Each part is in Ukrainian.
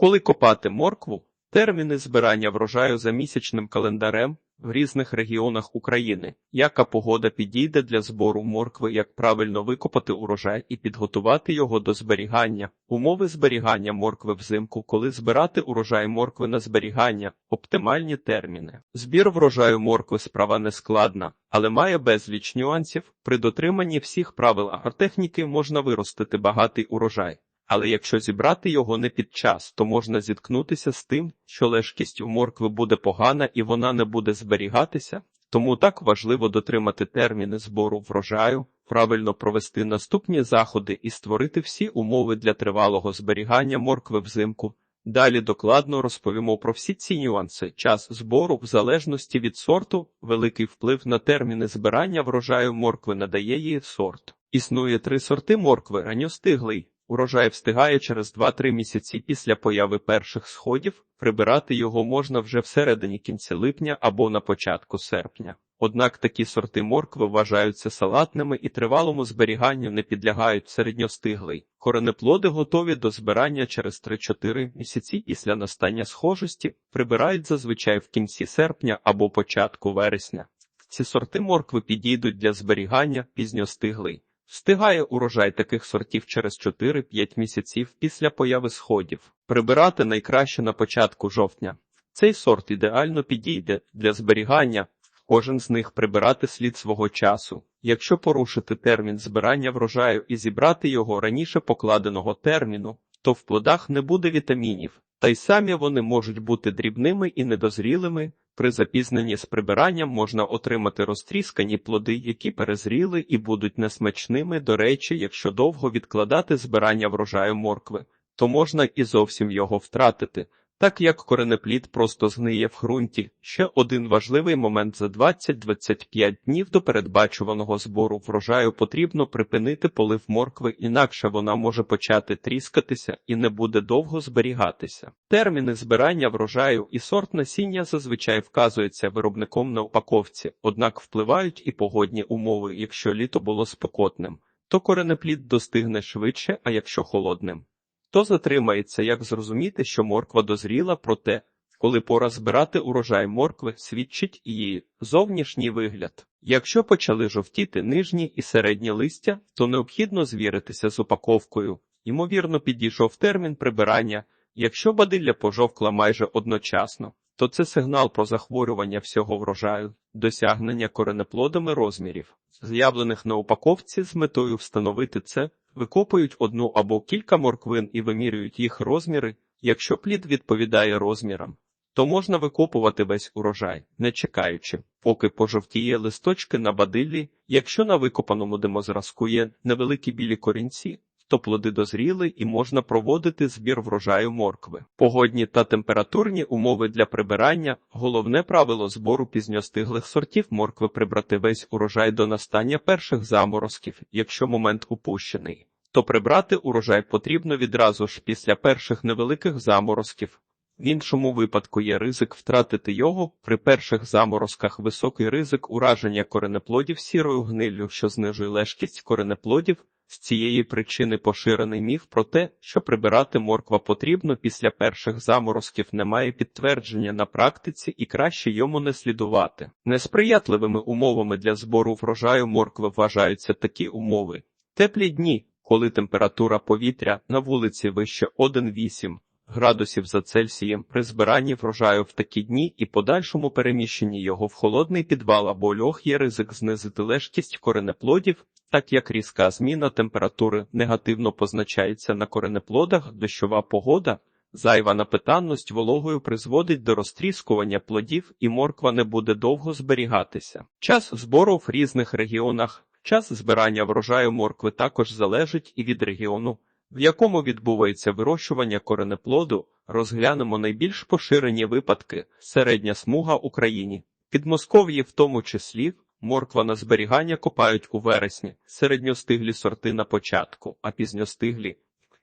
Коли копати моркву, терміни збирання врожаю за місячним календарем в різних регіонах України. Яка погода підійде для збору моркви, як правильно викопати урожай і підготувати його до зберігання. Умови зберігання моркви взимку, коли збирати урожай моркви на зберігання, оптимальні терміни. Збір врожаю моркви справа не складна, але має безліч нюансів. При дотриманні всіх правил агротехніки можна виростити багатий урожай. Але якщо зібрати його не під час, то можна зіткнутися з тим, що лежкість у моркви буде погана і вона не буде зберігатися. Тому так важливо дотримати терміни збору врожаю, правильно провести наступні заходи і створити всі умови для тривалого зберігання моркви взимку. Далі докладно розповімо про всі ці нюанси. Час збору, в залежності від сорту, великий вплив на терміни збирання врожаю моркви надає її сорт. Існує три сорти моркви ранньостиглий. Урожай встигає через 2-3 місяці після появи перших сходів, прибирати його можна вже всередині кінця липня або на початку серпня. Однак такі сорти моркви вважаються салатними і тривалому зберіганню не підлягають середньостиглий. Коренеплоди готові до збирання через 3-4 місяці після настання схожості, прибирають зазвичай в кінці серпня або початку вересня. Ці сорти моркви підійдуть для зберігання пізньостиглий. Встигає урожай таких сортів через 4-5 місяців після появи сходів. Прибирати найкраще на початку жовтня. Цей сорт ідеально підійде для зберігання. Кожен з них прибирати слід свого часу. Якщо порушити термін збирання врожаю і зібрати його раніше покладеного терміну, то в плодах не буде вітамінів, та й самі вони можуть бути дрібними і недозрілими. При запізненні з прибиранням можна отримати розтріскані плоди, які перезріли і будуть несмачними. До речі, якщо довго відкладати збирання врожаю моркви, то можна і зовсім його втратити. Так як коренеплід просто згниє в ґрунті, ще один важливий момент за 20-25 днів до передбачуваного збору врожаю потрібно припинити полив моркви, інакше вона може почати тріскатися і не буде довго зберігатися. Терміни збирання врожаю і сорт насіння зазвичай вказуються виробником на упаковці, однак впливають і погодні умови, якщо літо було спекотним, то коренеплід достигне швидше, а якщо холодним. То затримається, як зрозуміти, що морква дозріла, проте, коли пора збирати урожай моркви, свідчить її зовнішній вигляд. Якщо почали жовтіти нижні і середні листя, то необхідно звіритися з упаковкою. Ймовірно, підійшов термін прибирання. Якщо бадилля пожовкла майже одночасно, то це сигнал про захворювання всього врожаю, досягнення коренеплодами розмірів, з'явлених на упаковці з метою встановити це. Викопують одну або кілька морквин і вимірюють їх розміри. Якщо плід відповідає розмірам, то можна викопувати весь урожай, не чекаючи, поки пожовтіє листочки на бадиллі. Якщо на викопаному димозразку є невеликі білі корінці, то плоди дозріли і можна проводити збір врожаю моркви. Погодні та температурні умови для прибирання головне правило збору пізньостиглих сортів моркви прибрати весь урожай до настання перших заморозків, якщо момент упущений. То прибрати урожай потрібно відразу ж після перших невеликих заморозків. В іншому випадку є ризик втратити його при перших заморозках високий ризик ураження коренеплодів сірою гниллю, що знижує лежкість коренеплодів. З цієї причини поширений міф про те, що прибирати морква потрібно після перших заморозків, немає підтвердження на практиці і краще йому не слідувати. Несприятливими умовами для збору врожаю моркви вважаються такі умови: теплі дні, коли температура повітря на вулиці вище 1,8 градусів за Цельсієм при збиранні врожаю в такі дні і подальшому переміщенні його в холодний підвал або льох є ризик знизити лежкість коренеплодів, так як різка зміна температури негативно позначається на коренеплодах, дощова погода. Зайва напитанність вологою призводить до розтріскування плодів і морква не буде довго зберігатися. Час збору в різних регіонах, час збирання врожаю моркви також залежить і від регіону, в якому відбувається вирощування коренеплоду, розглянемо найбільш поширені випадки середня смуга Україні. Підмосков'ї в тому числі морква на зберігання копають у вересні, середньостиглі сорти на початку, а пізньостиглі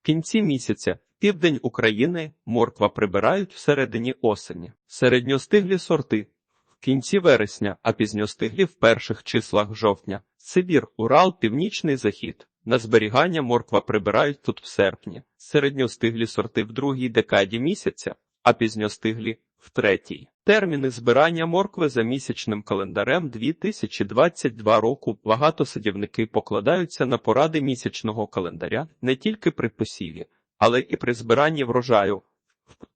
в кінці місяця. Південь України морква прибирають всередині осені, середньостиглі сорти в кінці вересня, а пізньостиглі в перших числах жовтня. Сибір, Урал, Північний Захід. На зберігання морква прибирають тут в серпні, середньостиглі сорти в другій декаді місяця, а пізньостиглі в третій. Терміни збирання моркви за місячним календарем 2022 року. Багато садівники покладаються на поради місячного календаря не тільки при посіві, але і при збиранні врожаю,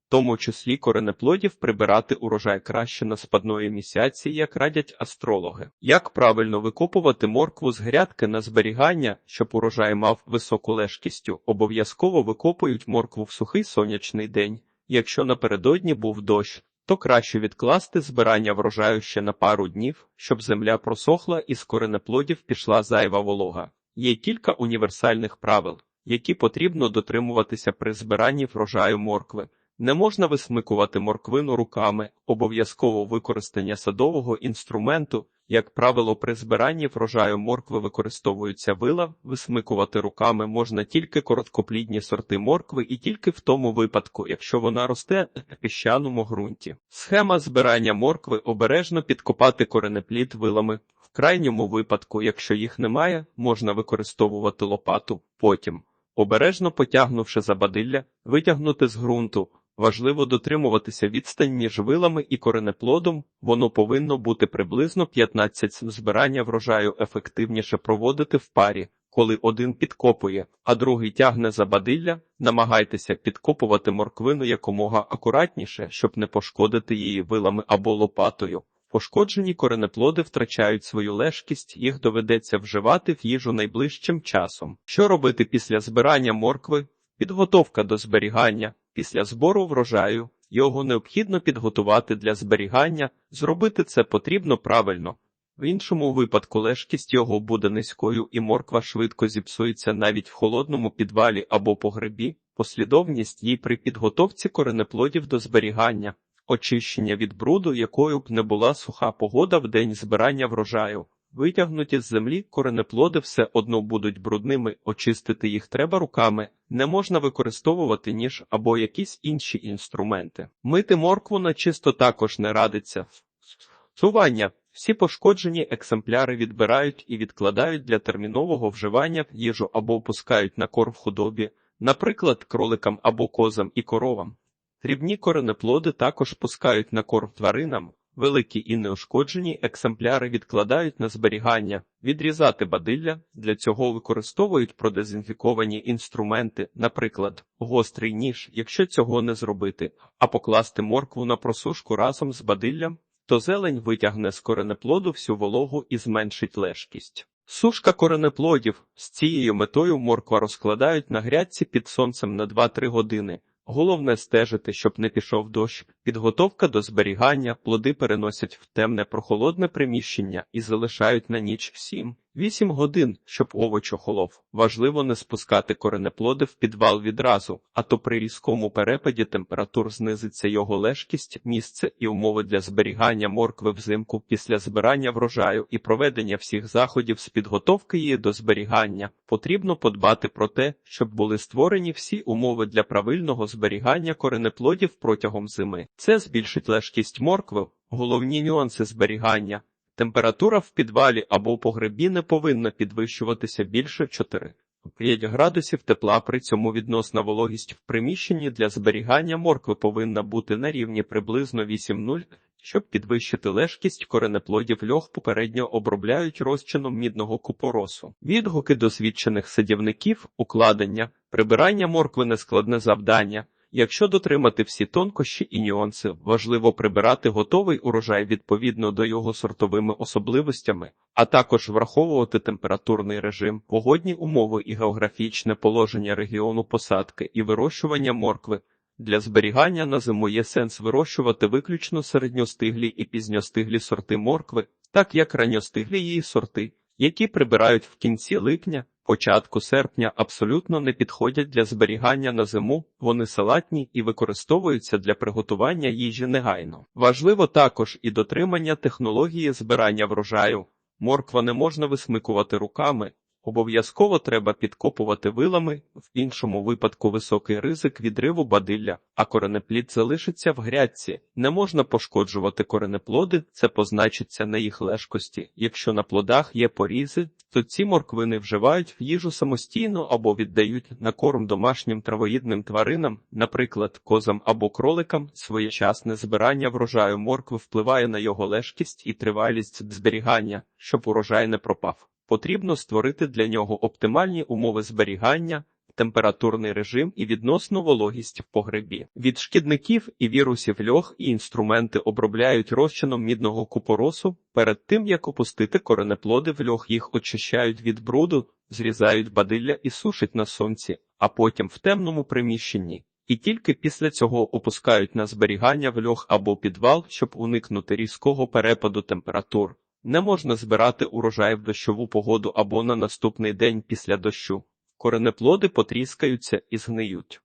тому числі коренеплодів прибирати урожай краще на спадної місяці, як радять астрологи. Як правильно викопувати моркву з грядки на зберігання, щоб урожай мав високу лежкістю, обов'язково викопують моркву в сухий сонячний день. Якщо напередодні був дощ, то краще відкласти збирання врожаю ще на пару днів, щоб земля просохла і з коренеплодів пішла зайва волога. Є кілька універсальних правил, які потрібно дотримуватися при збиранні врожаю моркви. Не можна висмикувати морквину руками, обов'язково використання садового інструменту. Як правило, при збиранні врожаю моркви використовуються вила, висмикувати руками можна тільки короткоплідні сорти моркви і тільки в тому випадку, якщо вона росте на піщаному ґрунті. Схема збирання моркви обережно підкопати коренеплід вилами. В крайньому випадку, якщо їх немає, можна використовувати лопату. Потім, обережно потягнувши за бадилля, витягнути з ґрунту. Важливо дотримуватися відстань між вилами і коренеплодом, воно повинно бути приблизно 15 збирання врожаю ефективніше проводити в парі. Коли один підкопує, а другий тягне за бадилля, намагайтеся підкопувати морквину якомога акуратніше, щоб не пошкодити її вилами або лопатою. Пошкоджені коренеплоди втрачають свою лежкість, їх доведеться вживати в їжу найближчим часом. Що робити після збирання моркви? Підготовка до зберігання. Після збору врожаю його необхідно підготувати для зберігання, зробити це потрібно правильно. В іншому випадку лежкість його буде низькою і морква швидко зіпсується навіть в холодному підвалі або погребі, послідовність їй при підготовці коренеплодів до зберігання, очищення від бруду, якою б не була суха погода в день збирання врожаю. Витягнуті з землі коренеплоди все одно будуть брудними, очистити їх треба руками, не можна використовувати ніж або якісь інші інструменти. Мити моркву на чисто також не радиться. Сування. Всі пошкоджені екземпляри відбирають і відкладають для термінового вживання в їжу або опускають на корм худобі, наприклад, кроликам або козам і коровам. Дрібні коренеплоди також пускають на корм тваринам, Великі і неушкоджені екземпляри відкладають на зберігання, відрізати бадилля, для цього використовують продезінфіковані інструменти, наприклад, гострий ніж, якщо цього не зробити, а покласти моркву на просушку разом з бадиллям, то зелень витягне з коренеплоду всю вологу і зменшить лежкість. Сушка коренеплодів. З цією метою морква розкладають на грядці під сонцем на 2-3 години. Головне стежити, щоб не пішов дощ. Підготовка до зберігання плоди переносять в темне прохолодне приміщення і залишають на ніч 7-8 годин, щоб овоч охолов. Важливо не спускати коренеплоди в підвал відразу, а то при різкому перепаді температур знизиться його лежкість, місце і умови для зберігання моркви взимку після збирання врожаю і проведення всіх заходів з підготовки її до зберігання. Потрібно подбати про те, щоб були створені всі умови для правильного зберігання коренеплодів протягом зими. Це збільшить лежкість моркви, головні нюанси зберігання. Температура в підвалі або в погребі не повинна підвищуватися більше 4. 5 градусів тепла при цьому відносна вологість в приміщенні для зберігання моркви повинна бути на рівні приблизно 8,0, щоб підвищити лежкість коренеплодів льох попередньо обробляють розчином мідного купоросу. Відгуки досвідчених садівників, укладення, прибирання моркви нескладне завдання. Якщо дотримати всі тонкощі і нюанси, важливо прибирати готовий урожай відповідно до його сортовими особливостями, а також враховувати температурний режим, погодні умови і географічне положення регіону посадки і вирощування моркви. Для зберігання на зиму є сенс вирощувати виключно середньостиглі і пізньостиглі сорти моркви, так як ранньостиглі її сорти, які прибирають в кінці липня, початку серпня абсолютно не підходять для зберігання на зиму, вони салатні і використовуються для приготування їжі негайно. Важливо також і дотримання технології збирання врожаю. Морква не можна висмикувати руками, Обов'язково треба підкопувати вилами, в іншому випадку високий ризик відриву бадилля, а коренеплід залишиться в грядці. Не можна пошкоджувати коренеплоди, це позначиться на їх лежкості. Якщо на плодах є порізи, то ці морквини вживають в їжу самостійно або віддають на корм домашнім травоїдним тваринам, наприклад, козам або кроликам. Своєчасне збирання врожаю моркви впливає на його лежкість і тривалість зберігання, щоб урожай не пропав. Потрібно створити для нього оптимальні умови зберігання, температурний режим і відносну вологість в погребі. Від шкідників і вірусів льох і інструменти обробляють розчином мідного купоросу. Перед тим як опустити коренеплоди в льох, їх очищають від бруду, зрізають бадилля і сушать на сонці, а потім в темному приміщенні. І тільки після цього опускають на зберігання в льох або підвал, щоб уникнути різкого перепаду температур. Не можна збирати урожай в дощову погоду або на наступний день після дощу. Коренеплоди потріскаються і згниють.